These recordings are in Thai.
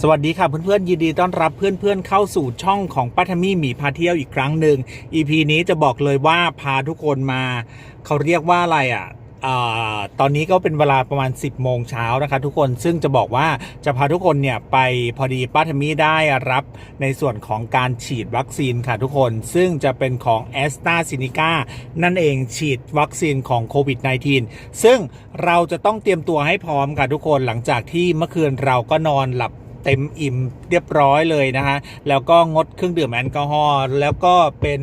สวัสดีค่ะเพื่อนๆยินดีต้อนรับเพื่อนๆเข้าสู่ช่องของปัทมี่หมีพาเที่ยวอีกครั้งหนึ่ง EP นี้จะบอกเลยว่าพาทุกคนมา เขาเรียกว่าอะไรอะตอนนี้ก็เป็นเวลาประมาณ 10 โมงเช้านะคะทุกคนซึ่งจะบอกว่าจะพาทุกคนเนี่ยไปพอดีป้าทมี่ได้รับในส่วนของการฉีดวัคซีนค่ะทุกคนซึ่งจะเป็นของแอสตราซินิกานั่นเองฉีดวัคซีนของโควิด -19 ซึ่งเราจะต้องเตรียมตัวให้พร้อมค่ะทุกคนหลังจากที่เมื่อคืนเราก็นอนหลับ เต็มอิ่มเรียบร้อยเลยนะฮะแล้วก็งดเครื่องดื่มแอลกอฮอล์แล้วก็เป็น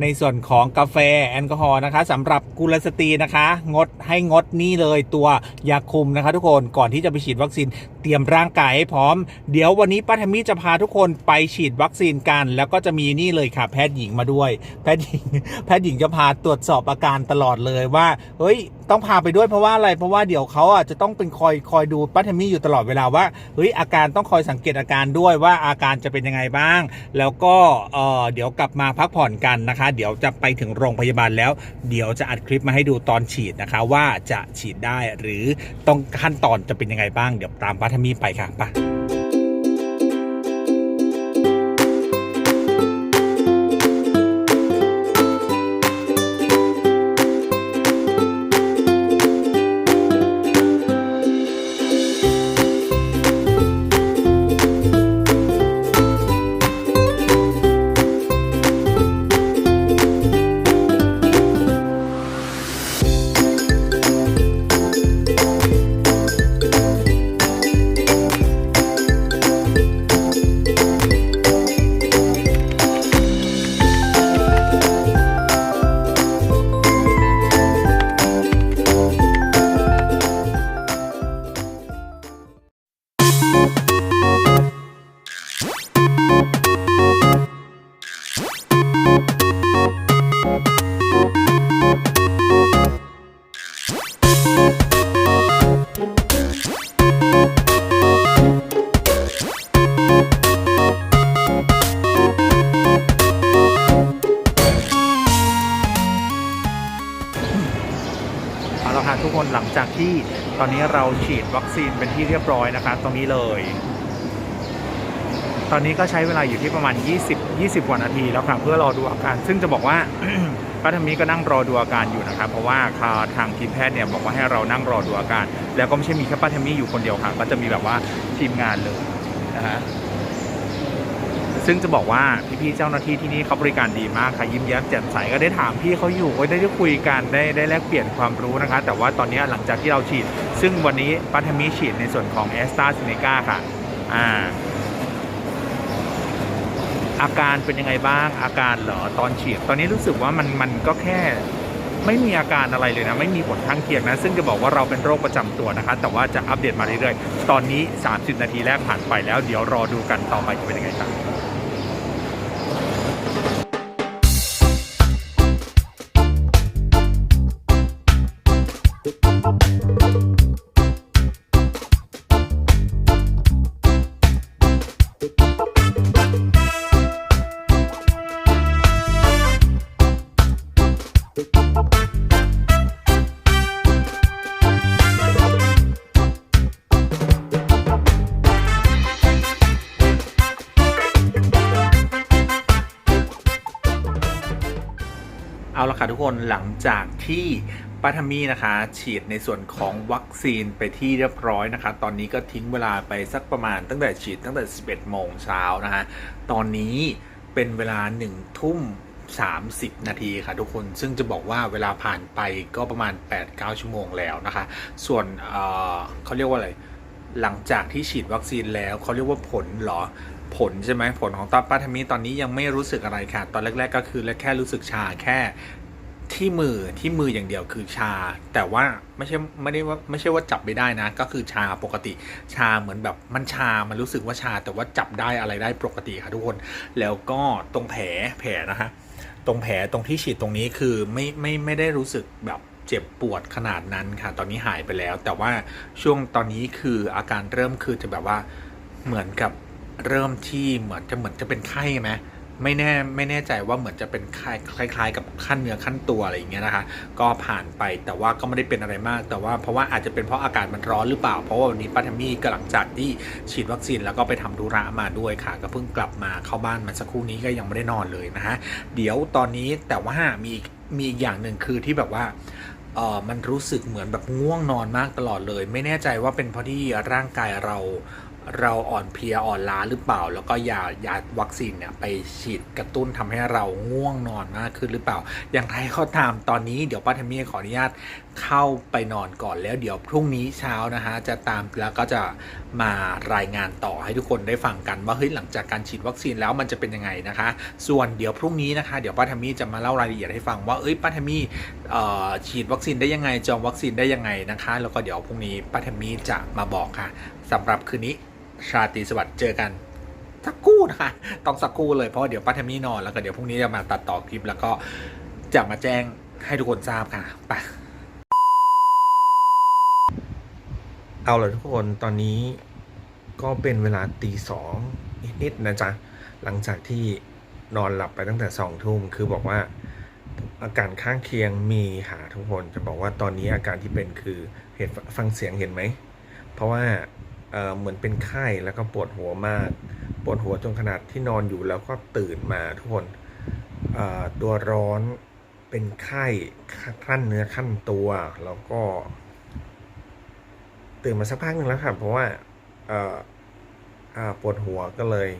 ในส่วนของกาแฟแอลกอฮอล์นะคะสำหรับกุลสตรีนะคะ งดให้งดนี่เลยตัวยาคุมนะคะ ทุกคนก่อนที่จะไปฉีดวัคซีนเตรียมร่างกายให้พร้อม เดี๋ยววันนี้ป้าทมี่จะพาทุกคนไปฉีดวัคซีนกัน แล้วก็จะมีนี่เลยค่ะ แพทย์หญิงมาด้วย แพทย์หญิง แพทย์หญิงจะพาตรวจสอบอาการตลอดเลยว่าเฮ้ยต้องพาไปด้วยเพราะว่าอะไรเพราะว่าเดี๋ยวเขาอะจะต้องเป็นคอยคอยดูป้าทมี่อยู่ตลอดเวลาว่าเฮ้ยอาการต้องคอยสังเกตอาการด้วยว่าอาการจะเป็นยังไงบ้าง แล้วก็เออเดี๋ยวกลับมาพักผ่อนกันนะคะ เดี๋ยวจะไปถึงโรงพยาบาลแล้ว เดี๋ยวจะอัดคลิปมาให้ดูตอนฉีดนะคะว่าจะฉีดได้หรือต้องขั้นตอนจะเป็นยังไงบ้าง เดี๋ยวตามป้าทมี่ไปค่ะไป เอาละค่ะทุกคนหลังจากที่ตอนนี้เราฉีดวัคซีนเป็นที่เรียบร้อยนะคะ ตรงนี้เลย ตอนนี้ก็ใช้เวลาอยู่ที่ประมาณ 20 20กว่านาทีแล้วค่ะเพื่อรอดูอาการ ซึ่งจะบอกว่าป้าทามีก็นั่งรอดูอาการอยู่นะครับ เพราะว่าทางทีมแพทย์เนี่ยบอกว่าให้เรานั่งรอดูอาการ แล้วก็ไม่ใช่มีแค่ป้าทามีอยู่คนเดียวค่ะก็จะมีแบบว่าทีมงานเลยนะฮะซึ่งจะบอกว่าพี่ๆเจ้าหน้าที่ที่นี่เขาบริการดีมากค่ะยิ้มแย้มแจ่มใสก็ได้ถามพี่เขาอยู่ได้ได้คุยกันได้ได้แลกเปลี่ยนความรู้นะคะ แต่ว่าตอนนี้หลังจากที่เราฉีด ซึ่งวันนี้ปัทมีฉีดในส่วนของแอสตราเซเนกาค่ะอ่า อาการเป็นยังไงบ้างอาการเหรอตอนฉีดตอนนี้รู้สึกว่ามันมันก็แค่ไม่มีอาการอะไรเลยนะ ไม่มีผลข้างเคียงนะ ซึ่งจะบอกว่าเราเป็นโรคประจำตัวนะคะ แต่ว่าจะอัปเดตมาเรื่อยๆ ตอนนี้ 30 นาทีแรกผ่านไปแล้ว เดี๋ยวรอดูกันต่อไปจะเป็นยังไงครับ เอาละค่ะทุกคนหลังจากที่ป้าทามีนะคะฉีดในส่วนของวัคซีนไปที่เรียบร้อยนะคะ ตอนนี้ก็ทิ้งเวลาไปสักประมาณตั้งแต่ฉีดตั้งแต่ 11 โมงเช้านะคะตอนนี้เป็นเวลา 1 ทุ่ม 30 นาทีค่ะทุกคนซึ่งจะบอกว่าเวลาผ่านไปก็ประมาณ 8-9 ชั่วโมงแล้วนะคะ ส่วนเออเขาเรียกว่าอะไรหลังจากที่ฉีดวัคซีนแล้วเขาเรียกว่าผลหรอผลใช่ไหมผลของตาปาทามิตอนนี้ยังไม่รู้สึกอะไรค่ะ ตอนแรก ๆ ก็คือแค่รู้สึกชาแค่ ที่มือที่มืออย่างเดียวคือชา แต่ว่าไม่ใช่ไม่ได้ว่าไม่ใช่ว่าจับไม่ได้นะ ก็คือชาปกติชาเหมือนแบบมันชา มันรู้สึกว่าชา แต่ว่าจับได้อะไรได้ปกติค่ะทุกคน แล้วก็ตรงแผลแผลนะฮะตรงแผลตรงที่ฉีดตรงนี้คือไม่ไม่ไม่ได้รู้สึกแบบเจ็บปวดขนาดนั้นค่ะ ตอนนี้หายไปแล้ว แต่ว่าช่วงตอนนี้คืออาการเริ่มคือจะแบบว่าเหมือนกับเริ่มที่เหมือนจะเหมือนจะเป็นไข้ไหม ไม่แน่ไม่แน่ใจว่าเหมือนจะเป็นคล้ายคล้ายๆ กับขั้นเนื้อขั้นตัวอะไรอย่างเงี้ยนะคะ ก็ผ่านไปแต่ว่าก็ไม่ได้เป็นอะไรมาก แต่ว่าเพราะว่าอาจจะเป็นเพราะอากาศมันร้อนหรือเปล่า เพราะว่าวันนี้ป้าทมี่ก็หลังจากที่ฉีดวัคซีนแล้วก็ไปทำธุระมาด้วยค่ะ ก็เพิ่งกลับมาเข้าบ้านมาสักครู่นี้ก็ยังไม่ได้นอนเลยนะฮะเดี๋ยวตอนนี้แต่ว่ามีมีอีกอย่างหนึ่งคือที่แบบว่าเออมันรู้สึกเหมือนแบบง่วงนอนมากตลอดเลย ไม่แน่ใจว่าเป็นเพราะที่ร่างกายเรา เราอ่อนเพลียอ่อนล้าหรือเปล่า แล้วก็ยายาวัคซีนเนี่ยไปฉีดกระตุ้นทำให้เราง่วงนอนมากขึ้นหรือเปล่า อย่างไรก็ตามตอนนี้เดี๋ยวป้าทมี่ขออนุญาตเข้าไปนอนก่อนแล้วเดี๋ยวพรุ่งนี้เช้านะฮะจะตามแล้วก็จะมารายงานต่อให้ทุกคนได้ฟังกันว่าเฮ้ยหลังจากการฉีดวัคซีนแล้วมันจะเป็นยังไงนะคะ ส่วนเดี๋ยวพรุ่งนี้นะคะเดี๋ยวป้าทมี่จะมาเล่ารายละเอียดให้ฟังว่าเอ้ยป้าทมี่ฉีดวัคซีนได้ยังไงจองวัคซีนได้ยังไงนะคะ แล้วก็เดี๋ยวพรุ่งนี้ป้าทมี่จะมาบอกค่ะสำหรับคืนนี้ ชาตรีสวัสดิ์เจอกันสักครู่นะคะต้องสักครู่เลยเพราะว่าเดี๋ยวป้าทามี่นอนแล้วก็เดี๋ยวพรุ่งนี้จะมาตัดต่อคลิปแล้วก็จะมาแจ้งให้ทุกคนทราบค่ะไปเอาเลยทุกคนตอนนี้ก็เป็นเวลาตีสองนิดๆนะจ๊ะ หลังจากที่นอนหลับไปตั้งแต่สองทุ่มคือบอกว่าอาการข้างเคียงมีหาทุกคนจะบอกว่าตอนนี้อาการที่เป็นคือเห็นฟังเสียงเห็นไหม เพราะว่า เอ่อเหมือนเป็นไข้แล้วก็ปวดหัวมาก ปวดหัวจนขนาดที่นอนอยู่แล้วก็ตื่นมาทุกคนเอ่อตัวร้อนเป็นไข้ขั้นเนื้อขั้นตัว แล้วก็ ตื่นมาสักพักหนึ่งแล้วครับเพราะว่าเอ่ออ่าปวดหัวก็เลย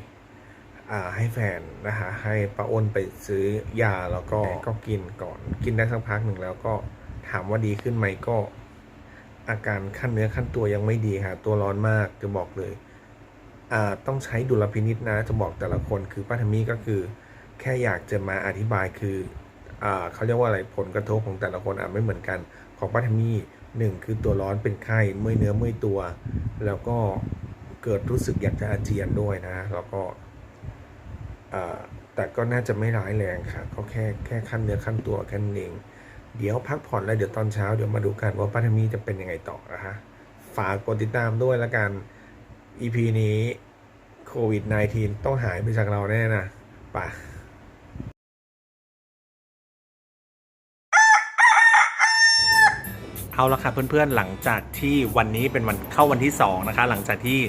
อ่าให้แฟนนะคะให้ป้าอ้นไปซื้อยาแล้วก็ก็กินก่อนกินได้สักพักหนึ่งแล้วก็ถามว่าดีขึ้นไหมก็ อาการขั้นเนื้อขั้นตัวยังไม่ดีค่ะ ตัวร้อนมากจะบอกเลย อ่าต้องใช้ดุลพินิษนะ จะบอกแต่ละคนคือป้าทมี่ก็คือ แค่อยากจะมาอธิบายคืออ่าเขาเรียกว่าอะไรผลกระทบของแต่ละคนอาจไม่เหมือนกัน ของป้าทมี่หนึ่งคือตัวร้อนเป็นไข้เมื่อยเนื้อเมื่อยตัว แล้วก็เกิดรู้สึกอยากจะอาเจียนด้วยนะ แล้วก็อ่าแต่ก็น่าจะไม่ร้ายแรงค่ะก็แค่แค่ขั้นเนื้อขั้นตัวแค่นั้นเอง เดี๋ยวพักผ่อนแล้วเดี๋ยวตอนเช้าเดี๋ยวมาดูกันว่าป้าทามี่จะเป็นยังไงต่อนะฮะฝากกดติดตามด้วยแล้วกัน EP นี้โควิด -19 ต้องหายไปจากเราแน่นะป่ะ เอาละค่ะเพื่อนๆหลังจากที่วันนี้เป็นวันเข้าวันที่2นะคะหลังจากที่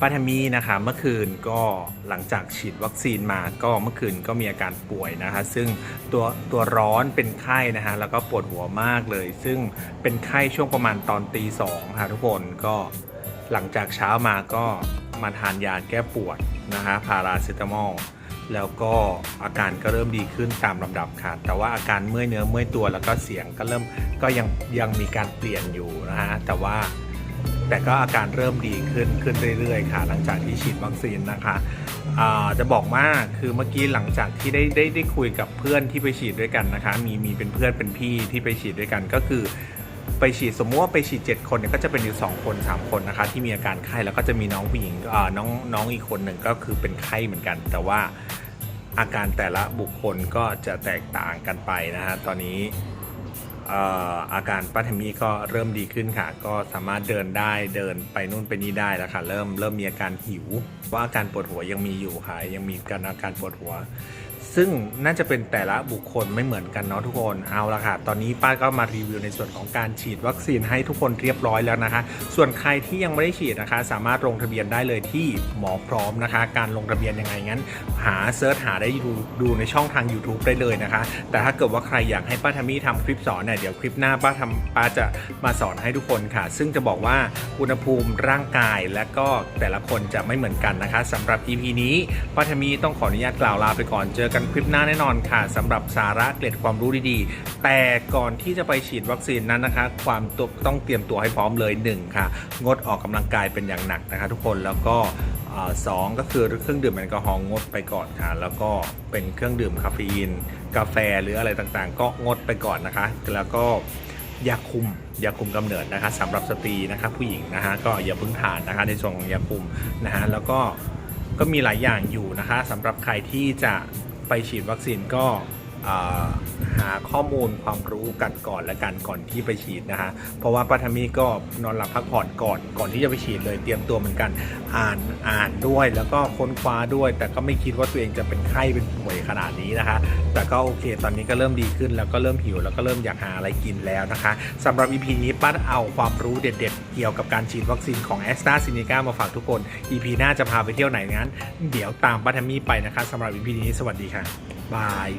ป้าทมีนะคะเมื่อคืนก็หลังจากฉีดวัคซีนมาก็เมื่อคืนก็มีอาการป่วยนะคะ ซึ่งตัวตัวร้อนเป็นไข้นะคะแล้วก็ปวดหัวมากเลย ซึ่งเป็นไข้ช่วงประมาณตอนตีสองค่ะทุกคนก็หลังจากเช้ามาก็มาทานยาแก้ปวดนะคะพาราเซตามอล แล้วก็อาการก็เริ่มดีขึ้นตามลำดับค่ะ แต่ว่าอาการเมื่อยเนื้อเมื่อยตัวแล้วก็เสียงก็เริ่มก็ยังยังมีการเปลี่ยนอยู่นะฮะแต่ว่าแต่ก็อาการเริ่มดีขึ้นขึ้นเรื่อยๆค่ะ หลังจากที่ฉีดวัคซีนนะคะจะบอกว่าคือเมื่อกี้หลังจากที่ได้ได้ได้คุยกับเพื่อนที่ไปฉีดด้วยกันนะคะ มีมีเป็นเพื่อนเป็นพี่ที่ไปฉีดด้วยกันก็คือ ไปฉีดสมมติว่าไปฉีด 7 คนเนี่ยก็จะเป็นอยู่2คน 3 คนนะคะที่มีอาการไข้แล้วก็จะมีน้องผู้หญิงน้องน้องอีกคนหนึ่งก็คือเป็นไข้เหมือนกัน แต่ว่าอาการแต่ละบุคคลก็จะแตกต่างกันไปนะฮะตอนนี้อาการป้าทามีก็เริ่มดีขึ้นค่ะ ก็สามารถเดินได้เดินไปนู่นไปนี่ได้แล้วค่ะ เริ่มเริ่มมีอาการหิว ว่าอาการปวดหัวยังมีอยู่ค่ะยังมีการอาการปวดหัว ซึ่งน่าจะเป็นแต่ละบุคคลไม่เหมือนกันเนาะทุกคนเอาละค่ะ ตอนนี้ป้าก็มารีวิวในส่วนของการฉีดวัคซีนให้ทุกคนเรียบร้อยแล้วนะคะ ส่วนใครที่ยังไม่ได้ฉีดนะคะ สามารถลงทะเบียนได้เลยที่หมอพร้อมนะคะ การลงทะเบียนยังไงงั้น หาเซิร์ชหาได้ดูดูในช่องทาง YouTube ได้เลยนะคะ แต่ถ้าเกิดว่าใครอยากให้ป้าทามี่ทำคลิปสอนเนี่ยเดี๋ยวคลิปหน้าป้าทำป้าจะมาสอนให้ทุกคนค่ะ ซึ่งจะบอกว่าอุณหภูมิร่างกายและก็แต่ละคนจะไม่เหมือนกันนะคะสำหรับ EP นี้ป้าทามี่ต้องขออนุญาตกล่าวลาไปก่อนเจอกันคลิปหน้าแน่นอนค่ะสำหรับสาระเกร็ดความรู้ดีๆ แต่ก่อนที่จะไปฉีดวัคซีนนั้นนะคะ ความต,ต้องเตรียมตัวให้พร้อมเลยหนึ่งค่ะ งดออกกำลังกายเป็นอย่างหนักนะคะ ทุกคนแล้วก็สองก็คือเครื่องดื่มแอลกอฮอล์งดไปก่อนค่ะ แล้วก็เป็นเครื่องดื่มคาเฟอีน กาแฟหรืออะไรต่างๆ ก็งดไปก่อนนะคะ แล้วก็ยาคุมยาคุมกำเนิดนะคะสำหรับสตรีนะคะผู้หญิงนะคะก็อย่าเพิ่งทานนะคะในส่วนของยาคุมนะฮะแล้วก็ก็มีหลายอย่างอยู่นะคะสำหรับใครที่จะ ไปฉีดวัคซีนก็ หาข้อมูลความรู้กันก่อนและกันก่อนที่ไปฉีดนะฮะ เพราะว่าปัทมีก็นอนหลับพักผ่อนก่อนก่อนที่จะไปฉีดเลยเตรียมตัวเหมือนกันอ่านอ่านด้วยแล้วก็ค้นคว้าด้วย แต่ก็ไม่คิดว่าตัวเองจะเป็นไข้เป็นป่วยขนาดนี้นะคะ แต่ก็โอเค ตอนนี้ก็เริ่มดีขึ้นแล้วก็เริ่มหิวแล้วก็เริ่มอยากหาอะไรกินแล้วนะคะสำหรับ EP นี้ป้าเอาความรู้เด็ด ๆ เกี่ยวกับการฉีดวัคซีนของ a s t r a z ซ e c a มาฝากทุกคน EP หน้าจะพาไปเที่ยวไหนงั้น เดี๋ยวตามป้าแทมี่ไปนะคะสำหรับ EP นี้สวัสดีค่ะบาย